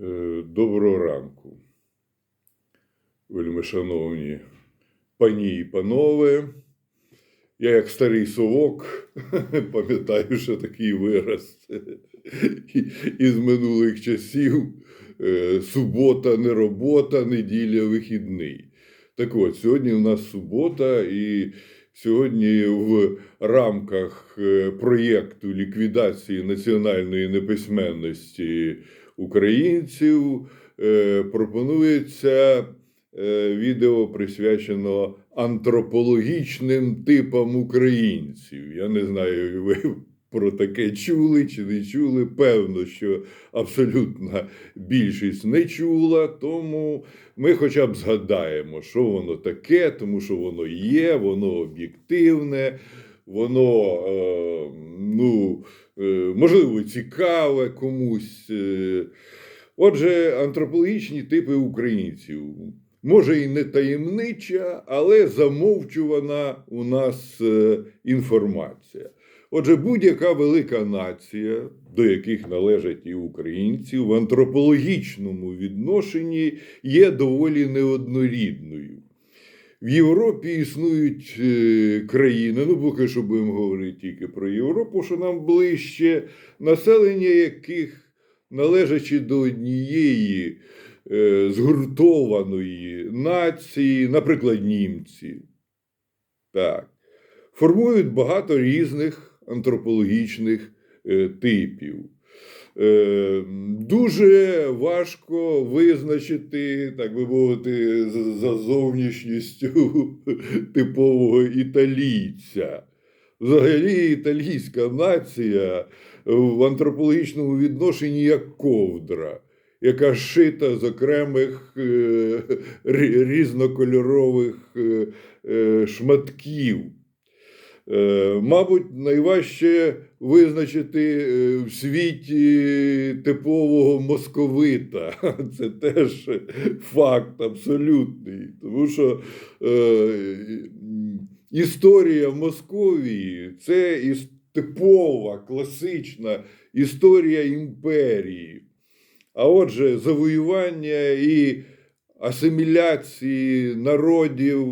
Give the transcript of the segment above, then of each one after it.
Е, Доброго ранку, вельми шановні пані і панове. Я, як старий совок, пам'ятаю, що такий вираз із минулих часів. Е, Субота, не робота, неділя, вихідний. Так от, сьогодні у нас субота, і сьогодні в рамках е, проєкту ліквідації національної неписьменності українців е, пропонується е, відео присвячено антропологічним типам українців. Я не знаю, ви про таке чули чи не чули. Певно, що абсолютна більшість не чула, тому ми хоча б згадаємо, що воно таке, тому що воно є, воно об'єктивне, воно е, ну, можливо цікаве комусь. Е. Отже, антропологічні типи українців. Може і не таємнича, але замовчувана у нас е, інформація. Отже, будь-яка велика нація, до яких належать і українці, в антропологічному відношенні є доволі неоднорідною. В Європі існують е, країни, ну поки що будемо говорити тільки про Європу, що нам ближче, населення яких, належачи до однієї е, згуртованої нації, наприклад, німці, так, формують багато різних антропологічних е, типів. Е, Дуже важко визначити, так би мовити, за зовнішністю типового італійця. Взагалі, італійська нація в антропологічному відношенні як ковдра, яка шита з окремих е, різнокольорових е, шматків. Е, Мабуть, найважче визначити е, в світі типового московита. Це теж факт абсолютний. Тому що е, історія Московії це типова, класична історія імперії. А отже, завоювання і асиміляції народів.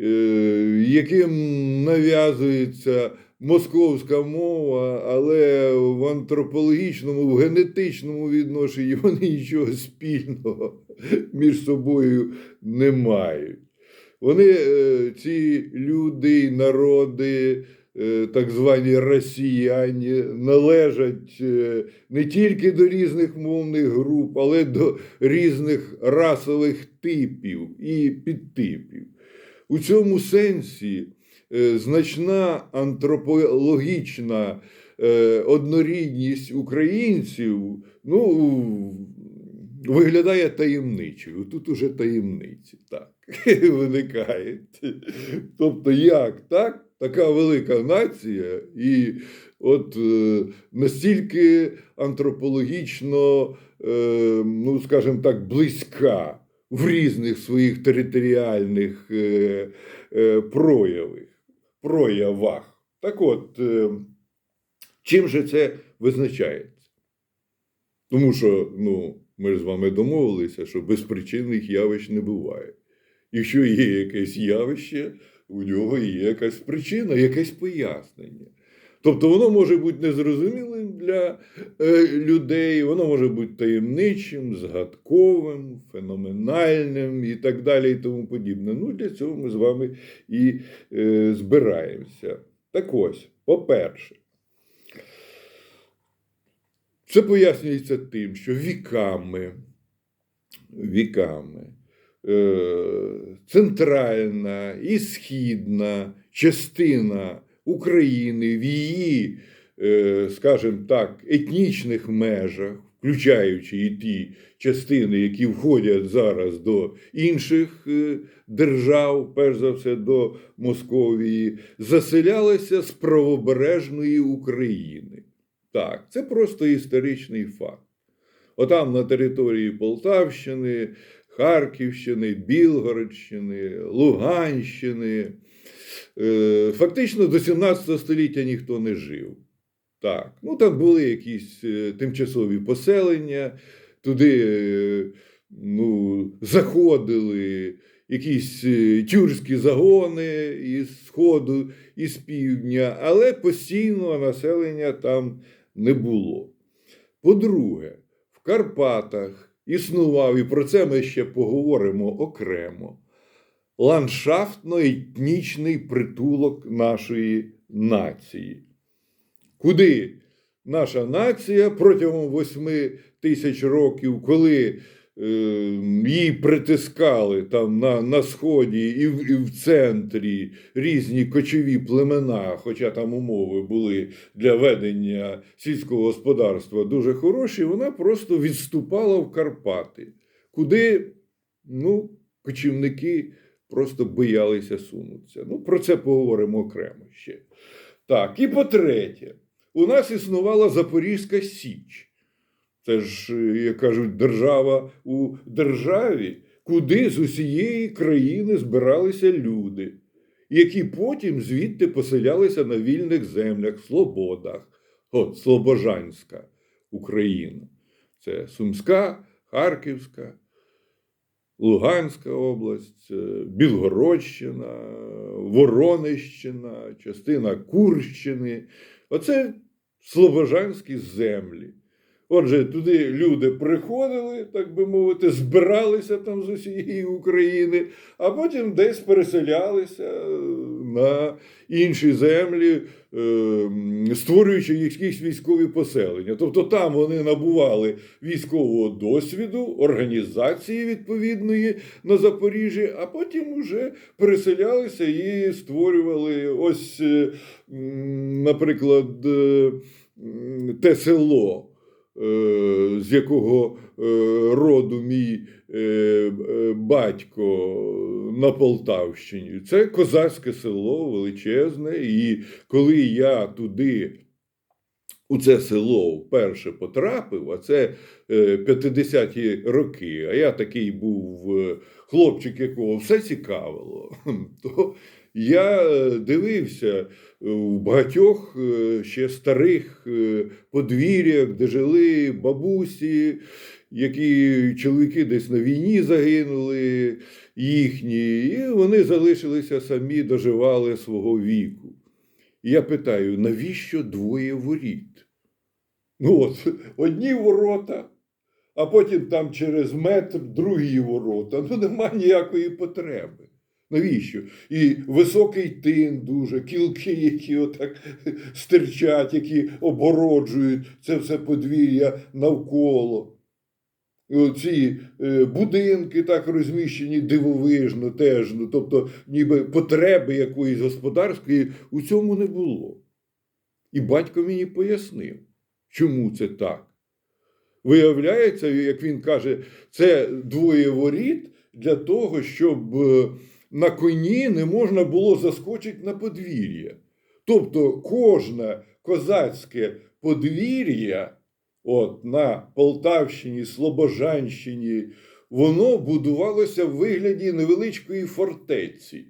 Е, яким нав'язується московська мова, але в антропологічному, в генетичному відношенні вони нічого спільного між собою не мають. Вони, е, ці люди, народи, е, так звані росіяни, належать не тільки до різних мовних груп, але до різних расових типів і підтипів. У цьому сенсі е, значна антропологічна е, однорідність українців ну, виглядає таємничою. Тут уже таємниці так, виникають. Тобто, як так? Така велика нація, і от е, настільки антропологічно, е, ну скажімо так, близька в різних своїх територіальних е, е, проявах. проявах. Так от, е, чим же це визначається? Тому що ну, ми ж з вами домовилися, що безпричинних явищ не буває. Якщо є якесь явище, у нього є якась причина, якесь пояснення. Тобто воно може бути незрозумілим для е, людей, воно може бути таємничим, згадковим, феноменальним і так далі, і тому подібне. Ну, для цього ми з вами і е, збираємося. Так ось, по-перше, це пояснюється тим, що віками, віками е, центральна і східна частина України в її, е, скажімо так, етнічних межах, включаючи і ті частини, які входять зараз до інших е, держав, перш за все до Московії, заселялися з правобережної України. Так, це просто історичний факт. Отам на території Полтавщини, Харківщини, Білгородщини, Луганщини. Е, Фактично до 17 століття ніхто не жив. Так, ну там були якісь е, тимчасові поселення, туди е, ну, заходили якісь тюркські загони із сходу і з півдня, але постійного населення там не було. По-друге, в Карпатах існував, і про це ми ще поговоримо окремо, ландшафтно-етнічний притулок нашої нації, куди наша нація протягом восьми тисяч років, коли е, її притискали там на, на сході і в, і в центрі різні кочові племена, хоча там умови були для ведення сільського господарства дуже хороші, вона просто відступала в Карпати, куди ну, кочівники просто боялися сунутися. Ну, про це поговоримо окремо ще. Так, і по-третє, у нас існувала Запорізька Січ. Це ж, е, як кажуть, держава у державі, куди з усієї країни збиралися люди, які потім звідти поселялися на вільних землях, Слободах, от Слобожанська Україна. Це Сумська, Харківська, Луганська область, е, Білгородщина, Воронищина, частина Курщини. Оце слобожанські землі. Отже, туди люди приходили, так би мовити, збиралися там з усієї України, а потім десь переселялися на інші землі, е, створюючи якісь військові поселення. Тобто там вони набували військового досвіду, організації відповідної на Запоріжжі, а потім вже переселялися і створювали ось, е, наприклад, е, те село з якого е, роду мій е, е, батько на Полтавщині. Це козацьке село величезне. І коли я туди, у це село вперше потрапив, а це е, 50-ті роки, а я такий був е, хлопчик, якого все цікавило, то я е, дивився в багатьох е, ще старих е, подвір'ях, де жили бабусі, які чоловіки десь на війні загинули їхні, і вони залишилися самі, доживали свого віку. І я питаю, навіщо двоє воріт? Ну от, одні ворота, а потім там через метр другі ворота. Ну, нема ніякої потреби. Навіщо? І високий тин дуже, кілки, які отак стирчать, які обгороджують це все подвір'я навколо. І оці е, будинки так розміщені дивовижно теж. Ну, тобто, ніби потреби якоїсь господарської у цьому не було. І батько мені пояснив, чому це так. Виявляється, як він каже, це двоє воріт для того, щоб е, на коні не можна було заскочити на подвір'я. Тобто кожне козацьке подвір'я, от на Полтавщині, Слобожанщині, воно будувалося в вигляді невеличкої фортеці.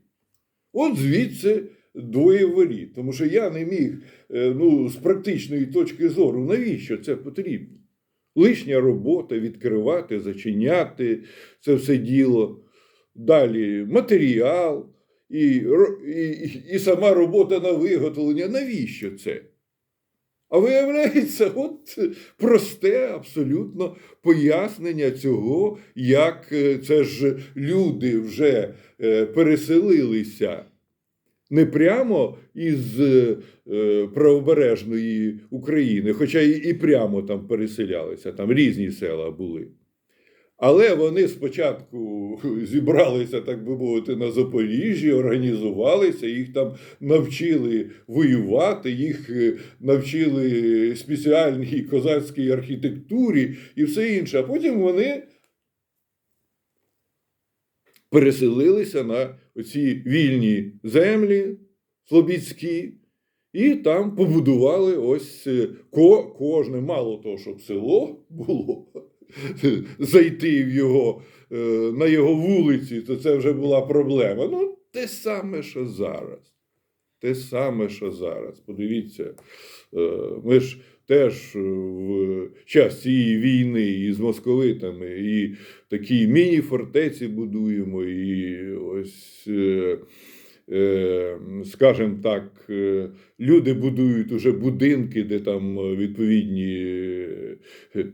От звідси двоє воріт. Тому що я не міг е, ну, з практичної точки зору, навіщо це потрібно? Лишня робота відкривати, зачиняти це все діло. Далі матеріал і, і, і сама робота на виготовлення. Навіщо це? А виявляється, от просте абсолютно пояснення цього, як е, це ж люди вже е, переселилися не прямо із е, правобережної України, хоча і прямо там переселялися, там різні села були. Але вони спочатку зібралися, так би мовити, на Запоріжжі, організувалися, їх там навчили воювати, їх е, навчили спеціальній козацькій архітектурі і все інше. А потім вони переселилися на оці вільні землі слобідські, і там побудували ось е, ко, кожне, мало того, щоб село було, зайти в його, е, на його вулиці, то це вже була проблема. Ну, те саме, що зараз. Те саме, що зараз. Подивіться, е, ми ж теж в час цієї війни і з московитами, і такі міні-фортеці будуємо, і ось. Е, скажімо так, е, люди будують уже будинки, де там е, відповідні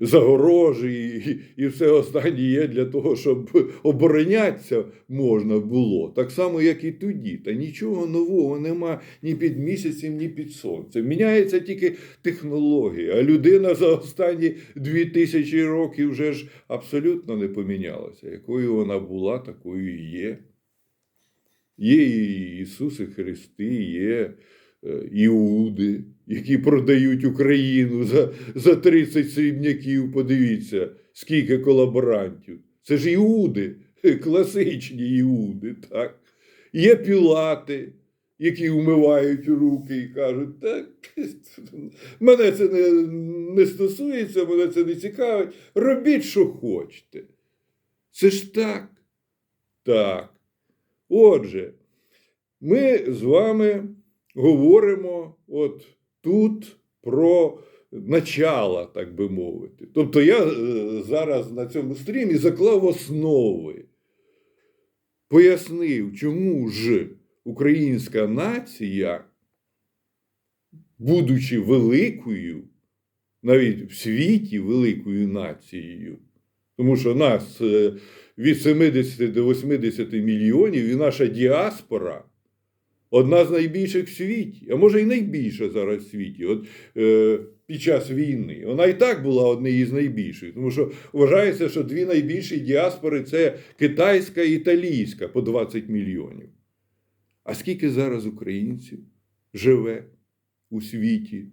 загорожі, і все останнє є для того, щоб оборонятися можна було. Так само, як і тоді. Та нічого нового нема ні під місяцем, ні під сонцем. Міняється тільки технологія, а людина за останні дві тисячі років вже ж абсолютно не помінялася. Якою вона була, такою і є. Є і Ісуси Христи, є е, Іуди, які продають Україну за, за 30 срібняків. Подивіться, скільки колаборантів. Це ж Іуди, класичні Іуди. Так? Є Пілати, які вмивають руки і кажуть, так, мене це не, не стосується, мене це не цікавить. Робіть, що хочете. Це ж так. Так. Отже, ми з вами говоримо от тут про начало, так би мовити. Тобто я е, зараз на цьому стрімі заклав основи, пояснив, чому ж українська нація, будучи великою, навіть в світі великою нацією, тому що нас е, від 70 до 80 мільйонів і наша діаспора одна з найбільших в світі, а може і найбільша зараз в світі. От е, під час війни. Вона і так була однією з найбільших, тому що вважається, що дві найбільші діаспори це китайська і італійська по 20 мільйонів. А скільки зараз українців живе у світі?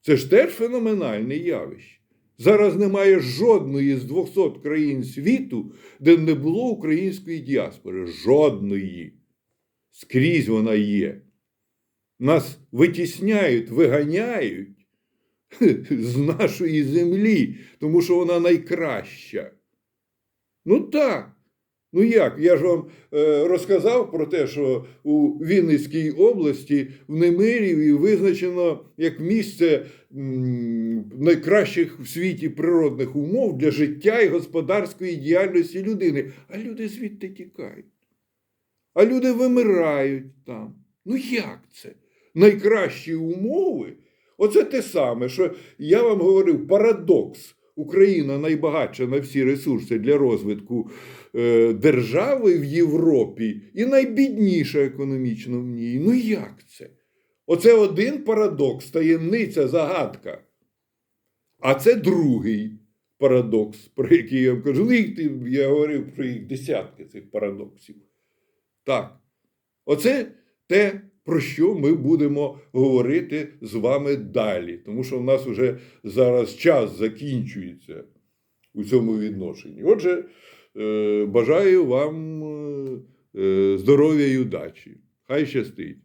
Це ж теж феноменальне явище. Зараз немає жодної з 200 країн світу, де не було української діаспори. Жодної. Скрізь вона є. Нас витісняють, виганяють з нашої землі, тому що вона найкраща. Ну так. Ну як? Я ж вам е, розказав про те, що у Вінницькій області в Немиріві визначено як місце найкращих в світі природних умов для життя і господарської діяльності людини. А люди звідти тікають. А люди вимирають там. Ну як це? Найкращі умови? Оце те саме, що я вам говорив, парадокс. Україна найбагатша на всі ресурси для розвитку е, держави в Європі і найбідніша економічно в ній. Ну як це? Оце один парадокс, таємниця, загадка. А це другий парадокс, про який я вам кажу. Ну, я говорив про їх десятки цих парадоксів. Так. Оце те, про що ми будемо говорити з вами далі. Тому що в нас вже зараз час закінчується у цьому відношенні. Отже, е, бажаю вам е, здоров'я і удачі. Хай щастить.